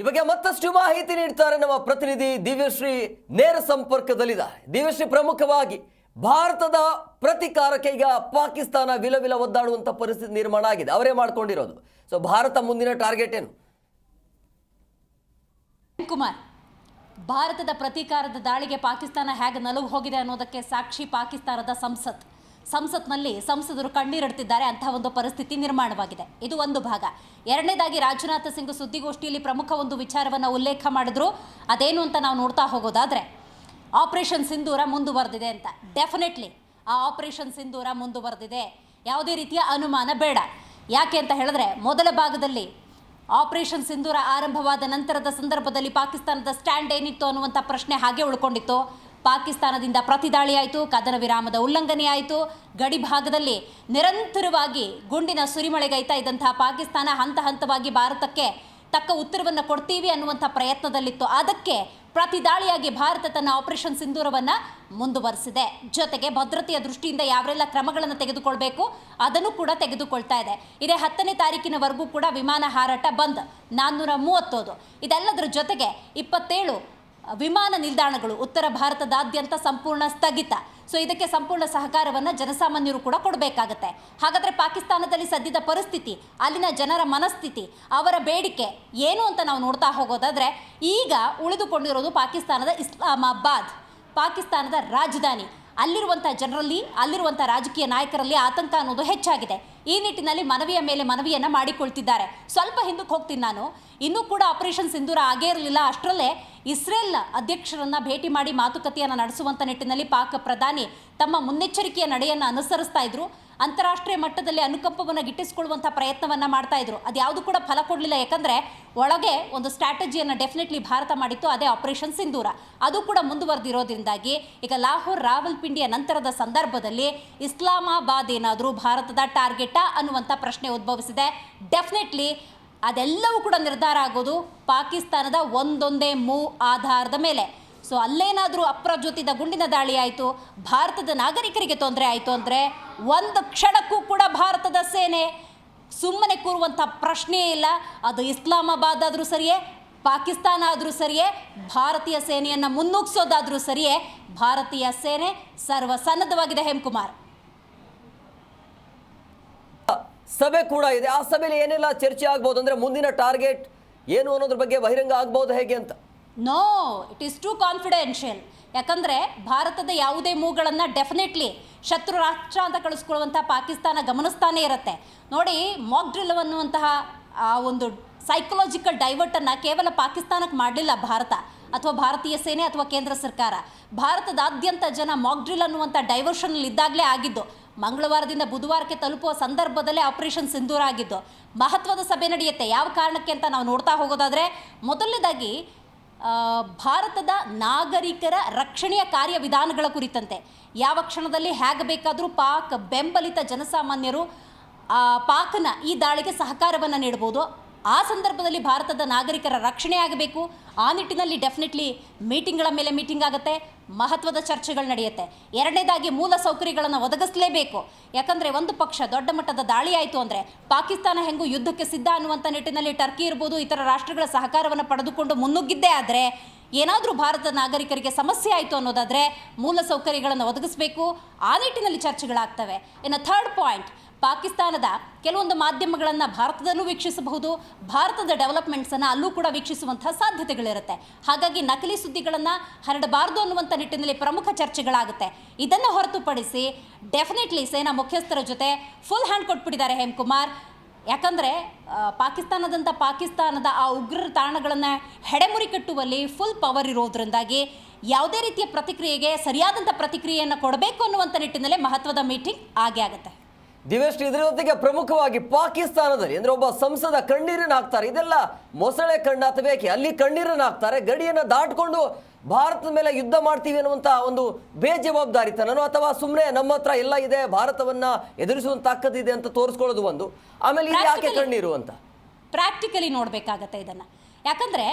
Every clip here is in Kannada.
ಈ ಬಗ್ಗೆ ಮತ್ತಷ್ಟು ಮಾಹಿತಿ ನೀಡ್ತಾರೆ ನಮ್ಮ ಪ್ರತಿನಿಧಿ ದಿವ್ಯಶ್ರೀ ನೇರ ಸಂಪರ್ಕದಲ್ಲಿದ್ದಾರೆ ದಿವ್ಯಶ್ರೀ ಪ್ರಮುಖವಾಗಿ ಭಾರತದ ಪ್ರತಿಕಾರಕ್ಕೆ ಈಗ ಪಾಕಿಸ್ತಾನ ವಿಲವಿಲ ಒದ್ದಾಡುವಂಥ ಪರಿಸ್ಥಿತಿ ನಿರ್ಮಾಣ ಆಗಿದೆ. ಅವರೇ ಮಾಡ್ಕೊಂಡಿರೋದು. ಸೊ ಭಾರತ ಮುಂದಿನ ಟಾರ್ಗೆಟ್ ಏನು? ಕುಮಾರ್, ಭಾರತದ ಪ್ರತೀಕಾರದ ದಾಳಿಗೆ ಪಾಕಿಸ್ತಾನ ಹೇಗೆ ನಲುಗು ಹೋಗಿದೆ ಅನ್ನೋದಕ್ಕೆ ಸಾಕ್ಷಿ ಪಾಕಿಸ್ತಾನದ ಸಂಸತ್. ಸಂಸತ್ನಲ್ಲಿ ಸಂಸದರು ಕಣ್ಣೀರಿಡ್ತಿದ್ದಾರೆ ಅಂತಹ ಒಂದು ಪರಿಸ್ಥಿತಿ ನಿರ್ಮಾಣವಾಗಿದೆ. ಇದು ಒಂದು ಭಾಗ. ಎರಡನೇದಾಗಿ ರಾಜನಾಥ್ ಸಿಂಗ್ ಸುದ್ದಿಗೋಷ್ಠಿಯಲ್ಲಿ ಪ್ರಮುಖ ಒಂದು ವಿಚಾರವನ್ನು ಉಲ್ಲೇಖ ಮಾಡಿದ್ರು. ಅದೇನು ಅಂತ ನಾವು ನೋಡ್ತಾ ಹೋಗೋದಾದ್ರೆ, ಆಪರೇಷನ್ ಸಿಂಧೂರ ಮುಂದುವರೆದಿದೆ ಅಂತ. ಡೆಫಿನೆಟ್ಲಿ ಆ ಆಪರೇಷನ್ ಸಿಂಧೂರ ಮುಂದುವರೆದಿದೆ. ಯಾವುದೇ ರೀತಿಯ ಅನುಮಾನ ಬೇಡ. ಯಾಕೆ ಅಂತ ಹೇಳಿದ್ರೆ, ಮೊದಲ ಭಾಗದಲ್ಲಿ ಆಪರೇಷನ್ ಸಿಂಧೂರ ಆರಂಭವಾದ ನಂತರದ ಸಂದರ್ಭದಲ್ಲಿ ಪಾಕಿಸ್ತಾನದ ಸ್ಟ್ಯಾಂಡ್ ಏನಿತ್ತು ಅನ್ನುವಂಥ ಪ್ರಶ್ನೆ ಹಾಗೆ ಉಳ್ಕೊಂಡಿತ್ತು. ಪಾಕಿಸ್ತಾನದಿಂದ ಪ್ರತಿದಾಳಿಯಾಯಿತು ಕದನ ವಿರಾಮದ ಉಲ್ಲಂಘನೆಯಾಯಿತು ಗಡಿ ಭಾಗದಲ್ಲಿ ನಿರಂತರವಾಗಿ ಗುಂಡಿನ ಸುರಿಮಳೆಗೈತಾ ಇದ್ದಂತಹ ಪಾಕಿಸ್ತಾನ ಹಂತ ಹಂತವಾಗಿ ಭಾರತಕ್ಕೆ ತಕ್ಕ ಉತ್ತರವನ್ನು ಕೊಡ್ತೀವಿ ಅನ್ನುವಂಥ ಪ್ರಯತ್ನದಲ್ಲಿತ್ತು. ಅದಕ್ಕೆ ಪ್ರತಿದಾಳಿಯಾಗಿ ಭಾರತ ತನ್ನ ಆಪರೇಷನ್ ಸಿಂಧೂರವನ್ನು ಮುಂದುವರಿಸಿದೆ. ಜೊತೆಗೆ ಭದ್ರತೆಯ ದೃಷ್ಟಿಯಿಂದ ಯಾವೆಲ್ಲ ಕ್ರಮಗಳನ್ನು ತೆಗೆದುಕೊಳ್ಬೇಕು, ಅದನ್ನು ಕೂಡ ತೆಗೆದುಕೊಳ್ತಾ ಇದೆ. ಇದೇ ಹತ್ತನೇ ತಾರೀಕಿನವರೆಗೂ ಕೂಡ ವಿಮಾನ ಹಾರಾಟ ಬಂದ್ ನಾನ್ನೂರ ಮೂವತ್ತೋದು. ಇದೆಲ್ಲದರ ಜೊತೆಗೆ ಇಪ್ಪತ್ತೇಳು ವಿಮಾನ ನಿಲ್ದಾಣಗಳು ಉತ್ತರ ಭಾರತದಾದ್ಯಂತ ಸಂಪೂರ್ಣ ಸ್ಥಗಿತ. ಸೊ ಇದಕ್ಕೆ ಸಂಪೂರ್ಣ ಸಹಕಾರವನ್ನು ಜನಸಾಮಾನ್ಯರು ಕೂಡ ಕೊಡಬೇಕಾಗತ್ತೆ. ಹಾಗಾದರೆ ಪಾಕಿಸ್ತಾನದಲ್ಲಿ ಸದ್ಯದ ಪರಿಸ್ಥಿತಿ, ಅಲ್ಲಿನ ಜನರ ಮನಸ್ಥಿತಿ, ಅವರ ಬೇಡಿಕೆ ಏನು ಅಂತ ನಾವು ನೋಡ್ತಾ ಹೋಗೋದಾದರೆ, ಈಗ ಉಳಿದುಕೊಂಡಿರೋದು ಪಾಕಿಸ್ತಾನದ ಇಸ್ಲಾಮಾಬಾದ್, ಪಾಕಿಸ್ತಾನದ ರಾಜಧಾನಿ. ಅಲ್ಲಿರುವಂಥ ಜನರಲ್ಲಿ ಅಲ್ಲಿರುವಂಥ ರಾಜಕೀಯ ನಾಯಕರಲ್ಲಿ ಆತಂಕ ಅನ್ನೋದು ಹೆಚ್ಚಾಗಿದೆ. ಈ ನಿಟ್ಟಿನಲ್ಲಿ ಮನವಿಯ ಮೇಲೆ ಮನವಿಯನ್ನು ಮಾಡಿಕೊಳ್ತಿದ್ದಾರೆ. ಸ್ವಲ್ಪ ಹಿಂದಕ್ಕೆ ಹೋಗ್ತೀನಿ ನಾನು. ಇನ್ನೂ ಕೂಡ ಆಪರೇಷನ್ ಸಿಂಧೂರ ಆಗೇ ಇರಲಿಲ್ಲ. ಅಷ್ಟರಲ್ಲೇ ಇಸ್ರೇಲ್ ಅಧ್ಯಕ್ಷರನ್ನ ಭೇಟಿ ಮಾಡಿ ಮಾತುಕತೆಯನ್ನು ನಡೆಸುವಂಥ ನಿಟ್ಟಿನಲ್ಲಿ ಪಾಕ್ ಪ್ರಧಾನಿ ತಮ್ಮ ಮುನ್ನೆಚ್ಚರಿಕೆಯ ನಡೆಯನ್ನು ಅನುಸರಿಸ್ತಾ ಇದ್ರು. ಅಂತಾರಾಷ್ಟ್ರೀಯ ಮಟ್ಟದಲ್ಲಿ ಅನುಕಂಪವನ್ನು ಗಿಟ್ಟಿಸಿಕೊಳ್ಳುವಂಥ ಪ್ರಯತ್ನವನ್ನು ಮಾಡ್ತಾ ಇದ್ರು. ಅದ್ಯಾವುದು ಕೂಡ ಫಲ ಕೊಡಲಿಲ್ಲ. ಯಾಕಂದರೆ ಒಳಗೆ ಒಂದು ಸ್ಟ್ರಾಟಜಿಯನ್ನು ಡೆಫಿನೆಟ್ಲಿ ಭಾರತ ಮಾಡಿತ್ತು. ಅದೇ ಆಪರೇಷನ್ ಸಿಂಧೂರ ಅದು ಕೂಡ ಮುಂದುವರೆದಿರೋದ್ರಿಂದಾಗಿ ಈಗ ಲಾಹೋರ್ ರಾವಲ್ಪಿಂಡಿಯ ನಂತರದ ಸಂದರ್ಭದಲ್ಲಿ ಇಸ್ಲಾಮಾಬಾದ್ ಏನಾದರೂ ಭಾರತದ ಟಾರ್ಗೆಟಾ ಅನ್ನುವಂಥ ಪ್ರಶ್ನೆ ಉದ್ಭವಿಸಿದೆ. ಡೆಫಿನೆಟ್ಲಿ ಅದೆಲ್ಲವೂ ಕೂಡ ನಿರ್ಧಾರ ಆಗೋದು ಪಾಕಿಸ್ತಾನದ ಒಂದೊಂದೇ ಮೂ ಆಧಾರದ ಮೇಲೆ. ಸೊ ಅಲ್ಲೇನಾದರೂ ಅಪ್ರಜೋತಿದ ಗುಂಡಿನ ದಾಳಿ ಆಯಿತು, ಭಾರತದ ನಾಗರಿಕರಿಗೆ ತೊಂದರೆ ಆಯಿತು ಅಂದರೆ ಒಂದು ಕ್ಷಣಕ್ಕೂ ಕೂಡ ಭಾರತದ ಸೇನೆ ಸುಮ್ಮನೆ ಕೂರುವಂಥ ಪ್ರಶ್ನೆಯೇ ಇಲ್ಲ. ಅದು ಇಸ್ಲಾಮಾಬಾದ್ ಆದರೂ ಸರಿಯೇ, ಪಾಕಿಸ್ತಾನ ಆದರೂ ಸರಿಯೇ, ಭಾರತೀಯ ಸೇನೆಯನ್ನು ಮುನ್ನುಗ್ಸೋದಾದರೂ ಸರಿಯೇ, ಭಾರತೀಯ ಸೇನೆ ಸರ್ವಸನ್ನದ್ಧವಾಗಿದೆ ಹೇಮಕುಮಾರ್. ಸಭೆ ಕೂಡ ಇದೆ. ಆ ಸಭೆಯಲ್ಲಿ ಏನೆಲ್ಲ ಚರ್ಚೆ ಆಗ್ಬೋದು ಅಂದ್ರೆ ಮುಂದಿನ ಟಾರ್ಗೆಟ್ ಏನು ಅನ್ನೋದ್ರ ಬಗ್ಗೆ ಬಹಿರಂಗ ಆಗ್ಬೋದು ಹೇಗೆ ಅಂತ? No it is too confidential ಯಾಕಂದರೆ ಭಾರತದ ಯಾವುದೇ ಮೂಗಳನ್ನು ಡೆಫಿನೆಟ್ಲಿ ಶತ್ರು ರಾಷ್ಟ್ರ ಅಂತ ಕಳಿಸ್ಕೊಳ್ಳುವಂಥ ಪಾಕಿಸ್ತಾನ ಗಮನಿಸ್ತಾನೇ ಇರುತ್ತೆ. ನೋಡಿ ಮಾಕ್ ಡ್ರಿಲ್ ಅನ್ನುವಂತಹ, ಆ, ಒಂದು ಸೈಕಲಾಜಿಕಲ್ ಡೈವರ್ಟನ್ನು ಕೇವಲ ಪಾಕಿಸ್ತಾನಕ್ಕೆ ಮಾಡಲಿಲ್ಲ ಭಾರತ, ಅಥವಾ ಭಾರತೀಯ ಸೇನೆ ಅಥವಾ ಕೇಂದ್ರ ಸರ್ಕಾರ. ಭಾರತದಾದ್ಯಂತ ಜನ ಮಾಕ್ ಡ್ರಿಲ್ ಅನ್ನುವಂಥ ಡೈವರ್ಷನಲ್ಲಿ ಇದ್ದಾಗಲೇ ಆಗಿದ್ದು. ಮಂಗಳವಾರದಿಂದ ಬುಧವಾರಕ್ಕೆ ತಲುಪುವ ಸಂದರ್ಭದಲ್ಲೇ ಆಪರೇಷನ್ ಸಿಂಧೂರ ಆಗಿದ್ದು ಮಹತ್ವದ ಸಭೆ ನಡೆಯುತ್ತೆ. ಯಾವ ಕಾರಣಕ್ಕೆ ಅಂತ ನಾವು ನೋಡ್ತಾ ಹೋಗೋದಾದರೆ, ಮೊದಲನೇದಾಗಿ ಭಾರತದ ನಾಗರಿಕರ ರಕ್ಷಣೆಯ ಕಾರ್ಯವಿಧಾನಗಳ ಕುರಿತಂತೆ. ಯಾವ ಕ್ಷಣದಲ್ಲಿ ಹೇಗೆ ಬೇಕಾದರೂ ಪಾಕ್ ಬೆಂಬಲಿತ ಜನಸಾಮಾನ್ಯರು ಪಾಕ್ನ ಈ ದಾಳಿಗೆ ಸಹಕಾರವನ್ನು ನೀಡ್ಬೋದು. ಆ ಸಂದರ್ಭದಲ್ಲಿ ಭಾರತದ ನಾಗರಿಕರ ರಕ್ಷಣೆ ಆಗಬೇಕು. ಆ ನಿಟ್ಟಿನಲ್ಲಿ ಡೆಫಿನೆಟ್ಲಿ ಮೀಟಿಂಗ್ಗಳ ಮೇಲೆ ಮೀಟಿಂಗ್ ಆಗುತ್ತೆ, ಮಹತ್ವದ ಚರ್ಚೆಗಳು ನಡೆಯುತ್ತೆ. ಎರಡನೇದಾಗಿ ಮೂಲ ಸೌಕರ್ಯಗಳನ್ನು ಒದಗಿಸಲೇಬೇಕು. ಯಾಕಂದರೆ ಒಂದು ಪಕ್ಷ ದೊಡ್ಡ ಮಟ್ಟದ ದಾಳಿ ಆಯಿತು ಅಂದರೆ ಪಾಕಿಸ್ತಾನ ಹೆಂಗೂ ಯುದ್ಧಕ್ಕೆ ಸಿದ್ಧ ಅನ್ನುವಂಥ ನಿಟ್ಟಿನಲ್ಲಿ ಟರ್ಕಿ ಇರ್ಬೋದು, ಇತರ ರಾಷ್ಟ್ರಗಳ ಸಹಕಾರವನ್ನು ಪಡೆದುಕೊಂಡು ಮುನ್ನುಗ್ಗಿದ್ದೇ ಆದರೆ ಏನಾದರೂ ಭಾರತದ ನಾಗರಿಕರಿಗೆ ಸಮಸ್ಯೆ ಆಯಿತು ಅನ್ನೋದಾದರೆ ಮೂಲ ಸೌಕರ್ಯಗಳನ್ನು ಒದಗಿಸಬೇಕು. ಆ ನಿಟ್ಟಿನಲ್ಲಿ ಚರ್ಚೆಗಳಾಗ್ತವೆ. ಇನ್ನು ಥರ್ಡ್ ಪಾಯಿಂಟ್ ಪಾಕಿಸ್ತಾನದ ಕೆಲವೊಂದು ಮಾಧ್ಯಮಗಳನ್ನು ಭಾರತದಲ್ಲೂ ವೀಕ್ಷಿಸಬಹುದು, ಭಾರತದ ಡೆವಲಪ್ಮೆಂಟ್ಸನ್ನು ಅಲ್ಲೂ ಕೂಡ ವೀಕ್ಷಿಸುವಂತಹ ಸಾಧ್ಯತೆಗಳಿರುತ್ತೆ. ಹಾಗಾಗಿ ನಕಲಿ ಸುದ್ದಿಗಳನ್ನು ಹರಡಬಾರದು ಅನ್ನುವಂಥ ನಿಟ್ಟಿನಲ್ಲಿ ಪ್ರಮುಖ ಚರ್ಚೆಗಳಾಗುತ್ತೆ. ಇದನ್ನು ಹೊರತುಪಡಿಸಿ ಡೆಫಿನೆಟ್ಲಿ ಸೇನಾ ಮುಖ್ಯಸ್ಥರ ಜೊತೆ ಫುಲ್ ಹ್ಯಾಂಡ್ ಕೊಟ್ಬಿಟ್ಟಿದ್ದಾರೆ ಹೇಮ್ಕುಮಾರ್ ಯಾಕಂದರೆ ಪಾಕಿಸ್ತಾನದಂಥ ಪಾಕಿಸ್ತಾನದ ಆ ಉಗ್ರರ ತಾಣಗಳನ್ನು ಹೆಡೆಮುರಿ ಕಟ್ಟುವಲ್ಲಿ ಫುಲ್ ಪವರ್ ಇರೋದ್ರಿಂದಾಗಿ ಯಾವುದೇ ರೀತಿಯ ಪ್ರತಿಕ್ರಿಯೆಗೆ ಸರಿಯಾದಂಥ ಪ್ರತಿಕ್ರಿಯೆಯನ್ನು ಕೊಡಬೇಕು ಅನ್ನುವಂಥ ನಿಟ್ಟಿನಲ್ಲಿ ಮಹತ್ವದ ಮೀಟಿಂಗ್ ಆಗೇ ಆಗುತ್ತೆ. ದಿವೇಶ್ ಇದರ ಜೊತೆಗೆ ಪ್ರಮುಖವಾಗಿ ಪಾಕಿಸ್ತಾನದಲ್ಲಿ ಅಂದ್ರೆ ಒಬ್ಬ ಸಂಸದ ಕಣ್ಣೀರನ್ನು ಹಾಕ್ತಾರೆ ಇದೆಲ್ಲ ಮೊಸಳೆ ಕಣ್ಣಾತ ಬೇಕೆ? ಅಲ್ಲಿ ಕಣ್ಣೀರನ್ನು ಹಾಕ್ತಾರೆ ಗಡಿಯನ್ನು ದಾಟ್ಕೊಂಡು ಭಾರತದ ಮೇಲೆ ಯುದ್ಧ ಮಾಡ್ತೀವಿ ಅನ್ನುವಂತ ಒಂದು ಬೇಜವಾಬ್ದಾರಿತನನು ಅಥವಾ ಸುಮ್ಮನೆ ನಮ್ಮ ಹತ್ರ ಎಲ್ಲ ಇದೆ ಭಾರತವನ್ನ ಎದುರಿಸುವಂತ ತಾಕತ್ತಿದೆ ಅಂತ ತೋರಿಸ್ಕೊಳ್ಳೋದು ಒಂದು. ಆಮೇಲೆ ಯಾಕೆ ಕಣ್ಣೀರು ಅಂತ? ಪ್ರಾಕ್ಟಿಕಲಿ ನೋಡಬೇಕಾಗತ್ತೆ ಇದನ್ನ. ಯಾಕಂದ್ರೆ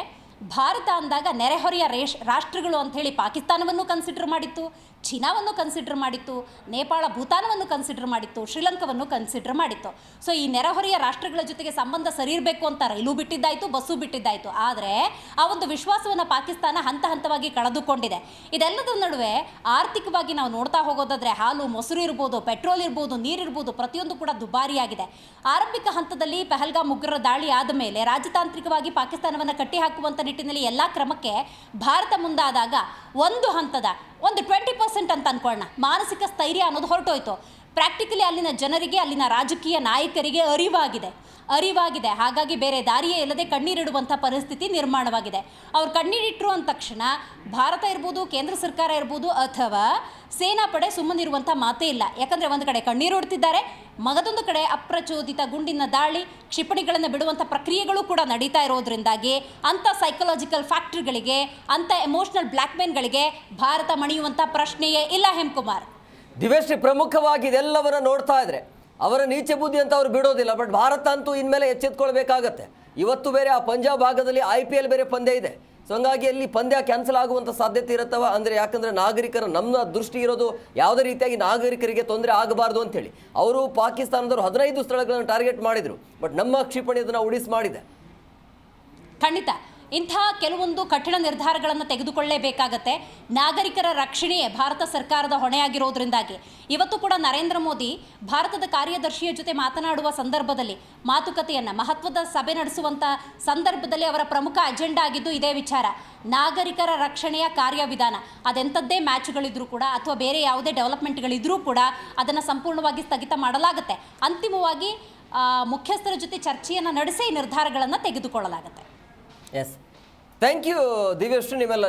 ಭಾರತ ಅಂದಾಗ ನೆರೆಹೊರೆಯ ರೇಷ್ ರಾಷ್ಟ್ರಗಳು ಹೇಳಿ ಪಾಕಿಸ್ತಾನವನ್ನು ಕನ್ಸಿಡರ್ ಮಾಡಿತ್ತು. ಚೀನಾವನ್ನು ಕನ್ಸಿಡರ್ ಮಾಡಿತ್ತು, ನೇಪಾಳ ಭೂತಾನವನ್ನು ಕನ್ಸಿಡರ್ ಮಾಡಿತ್ತು, ಶ್ರೀಲಂಕಾವನ್ನು ಕನ್ಸಿಡರ್ ಮಾಡಿತ್ತು. ಸೊ ಈ ನೆರೆಹೊರೆಯ ರಾಷ್ಟ್ರಗಳ ಜೊತೆಗೆ ಸಂಬಂಧ ಸರಿ ಇರಬೇಕು ಅಂತ ರೈಲು ಬಿಟ್ಟಿದ್ದಾಯಿತು, ಬಸ್ಸು ಬಿಟ್ಟಿದ್ದಾಯಿತು. ಆದರೆ, ಆ ಒಂದು ವಿಶ್ವಾಸವನ್ನು ಪಾಕಿಸ್ತಾನ ಹಂತ ಹಂತವಾಗಿ ಕಳೆದುಕೊಂಡಿದೆ. ಇದೆಲ್ಲದರ ನಡುವೆ ಆರ್ಥಿಕವಾಗಿ ನಾವು ನೋಡ್ತಾ ಹೋಗೋದಾದ್ರೆ ಹಾಲು, ಮೊಸರು ಇರ್ಬೋದು, ಪೆಟ್ರೋಲ್ ಇರ್ಬೋದು ನೀರಿರ್ಬೋದು ಪ್ರತಿಯೊಂದು ಕೂಡ ದುಬಾರಿಯಾಗಿದೆ. ಆರಂಭಿಕ ಹಂತದಲ್ಲಿ ಪೆಹಲ್ಗಾ ಉಗ್ರರ ದಾಳಿ ಆದ ಮೇಲೆ ರಾಜತಾಂತ್ರಿಕವಾಗಿ ಪಾಕಿಸ್ತಾನವನ್ನು ಕಟ್ಟಿ ಹಾಕುವಂಥ ನಿಟ್ಟಿನಲ್ಲಿ ಎಲ್ಲ ಕ್ರಮಕ್ಕೆ ಭಾರತ ಮುಂದಾದಾಗ ಒಂದು ಹಂತದ ಒಂದು ಟ್ವೆಂಟಿ ಪರ್ಸೆಂಟ್ ಅಂತ ಅನ್ಕೊಳ್ಳೋಣ. ಮಾನಸಿಕ ಸ್ಥೈರ್ಯ ಅನ್ನೋದು ಹೊರಟೋಯ್ತು. ಪ್ರಾಕ್ಟಿಕಲಿ ಅಲ್ಲಿನ ಜನರಿಗೆ, ಅಲ್ಲಿನ ರಾಜಕೀಯ ನಾಯಕರಿಗೆ ಅರಿವಾಗಿದೆ. ಅರಿವಾಗಿದೆ. ಹಾಗಾಗಿ ಬೇರೆ ದಾರಿಯೇ ಇಲ್ಲದೆ ಕಣ್ಣೀರಿಡುವಂಥ ಪರಿಸ್ಥಿತಿ ನಿರ್ಮಾಣವಾಗಿದೆ. ಅವ್ರು ಕಣ್ಣೀರಿಟ್ಟರು ಅಂದ ತಕ್ಷಣ ಭಾರತ ಇರ್ಬೋದು, ಕೇಂದ್ರ ಸರ್ಕಾರ ಇರ್ಬೋದು ಅಥವಾ ಸೇನಾಪಡೆ ಸುಮ್ಮನಿರುವಂಥ ಮಾತೇ ಇಲ್ಲ. ಯಾಕಂದರೆ ಒಂದು ಕಡೆ ಕಣ್ಣೀರು ಉಡ್ತಿದ್ದಾರೆ ಮಗದೊಂದು ಕಡೆ ಅಪ್ರಚೋದಿತ ಗುಂಡಿನ ದಾಳಿ, ಕ್ಷಿಪಣಿಗಳನ್ನು ಬಿಡುವಂಥ ಪ್ರಕ್ರಿಯೆಗಳು ಕೂಡ ನಡೀತಾ ಇರೋದ್ರಿಂದಾಗಿ ಅಂಥ ಸೈಕಲಾಜಿಕಲ್ ಫ್ಯಾಕ್ಟ್ರಿಗಳಿಗೆ ಅಂಥ ಎಮೋಷ್ನಲ್ ಬ್ಲ್ಯಾಕ್ಮೇನ್ಗಳಿಗೆ ಭಾರತ ಮಣಿಯುವಂಥ ಪ್ರಶ್ನೆಯೇ ಇಲ್ಲ ಹೆಮ್ಕುಮಾರ್. ದಿವೇಶ್ರೀ ಪ್ರಮುಖವಾಗಿ ಇದೆಲ್ಲವನ್ನ ನೋಡ್ತಾ ಇದ್ರೆ ಅವರ ನೀಚೆ ಬುದ್ಧಿ ಅಂತ ಅವ್ರು ಬಿಡೋದಿಲ್ಲ ಬಟ್ ಭಾರತ ಅಂತೂ ಇನ್ಮೇಲೆ ಎಚ್ಚೆತ್ಕೊಳ್ಬೇಕಾಗತ್ತೆ. ಇವತ್ತು ಬೇರೆ ಆ ಪಂಜಾಬ್ ಭಾಗದಲ್ಲಿ ಐ ಪಿ ಎಲ್ ಬೇರೆ ಪಂದ್ಯ ಇದೆ. ಸೊ ಹಂಗಾಗಿ ಅಲ್ಲಿ ಪಂದ್ಯ ಕ್ಯಾನ್ಸಲ್ ಆಗುವಂಥ ಸಾಧ್ಯತೆ ಇರುತ್ತವ? ಅಂದರೆ ಯಾಕಂದರೆ ನಾಗರಿಕರ ನಮ್ಮ ದೃಷ್ಟಿ ಇರೋದು ಯಾವುದೇ ರೀತಿಯಾಗಿ ನಾಗರಿಕರಿಗೆ ತೊಂದರೆ ಆಗಬಾರ್ದು ಅಂತೇಳಿ. ಅವರು ಪಾಕಿಸ್ತಾನದವರು ಹದಿನೈದು ಸ್ಥಳಗಳನ್ನು ಟಾರ್ಗೆಟ್ ಮಾಡಿದರು ಬಟ್ ನಮ್ಮ ಕ್ಷಿಪಣಿ ಅದನ್ನು ಉಳಿಸ್ ಮಾಡಿದೆ. ಖಂಡಿತ. ಇಂಥ ಕೆಲವೊಂದು ಕಠಿಣ ನಿರ್ಧಾರಗಳನ್ನು ತೆಗೆದುಕೊಳ್ಳಲೇಬೇಕಾಗತ್ತೆ ನಾಗರಿಕರ ರಕ್ಷಣೆಯೇ ಭಾರತ ಸರ್ಕಾರದ ಹೊಣೆಯಾಗಿರೋದ್ರಿಂದಾಗಿ. ಇವತ್ತು ಕೂಡ ನರೇಂದ್ರ ಮೋದಿ ಭಾರತದ ಕಾರ್ಯದರ್ಶಿಯ ಜೊತೆ ಮಾತನಾಡುವ ಸಂದರ್ಭದಲ್ಲಿ ಮಾತುಕತೆಯನ್ನು, ಮಹತ್ವದ ಸಭೆ ನಡೆಸುವಂಥ ಸಂದರ್ಭದಲ್ಲಿ ಅವರ ಪ್ರಮುಖ ಅಜೆಂಡಾ ಆಗಿದ್ದು ಇದೇ ವಿಚಾರ. ನಾಗರಿಕರ ರಕ್ಷಣೆಯ ಕಾರ್ಯವಿಧಾನ, ಅದೆಂಥದ್ದೇ ಮ್ಯಾಚ್ಗಳಿದ್ರೂ ಕೂಡ ಅಥವಾ ಬೇರೆ ಯಾವುದೇ ಡೆವಲಪ್ಮೆಂಟ್ಗಳಿದ್ರೂ ಕೂಡ ಅದನ್ನು ಸಂಪೂರ್ಣವಾಗಿ ಸ್ಥಗಿತ ಮಾಡಲಾಗುತ್ತೆ. ಅಂತಿಮವಾಗಿ ಮುಖ್ಯಸ್ಥರ ಜೊತೆ ಚರ್ಚೆಯನ್ನು ನಡೆಸಿ ನಿರ್ಧಾರಗಳನ್ನು ತೆಗೆದುಕೊಳ್ಳಲಾಗುತ್ತೆ. ಎಸ್ ಥ್ಯಾಂಕ್ ಯು ದಿವ್ಯಶ್ರೀ ನಿಮ್ಮೆಲ್ಲ.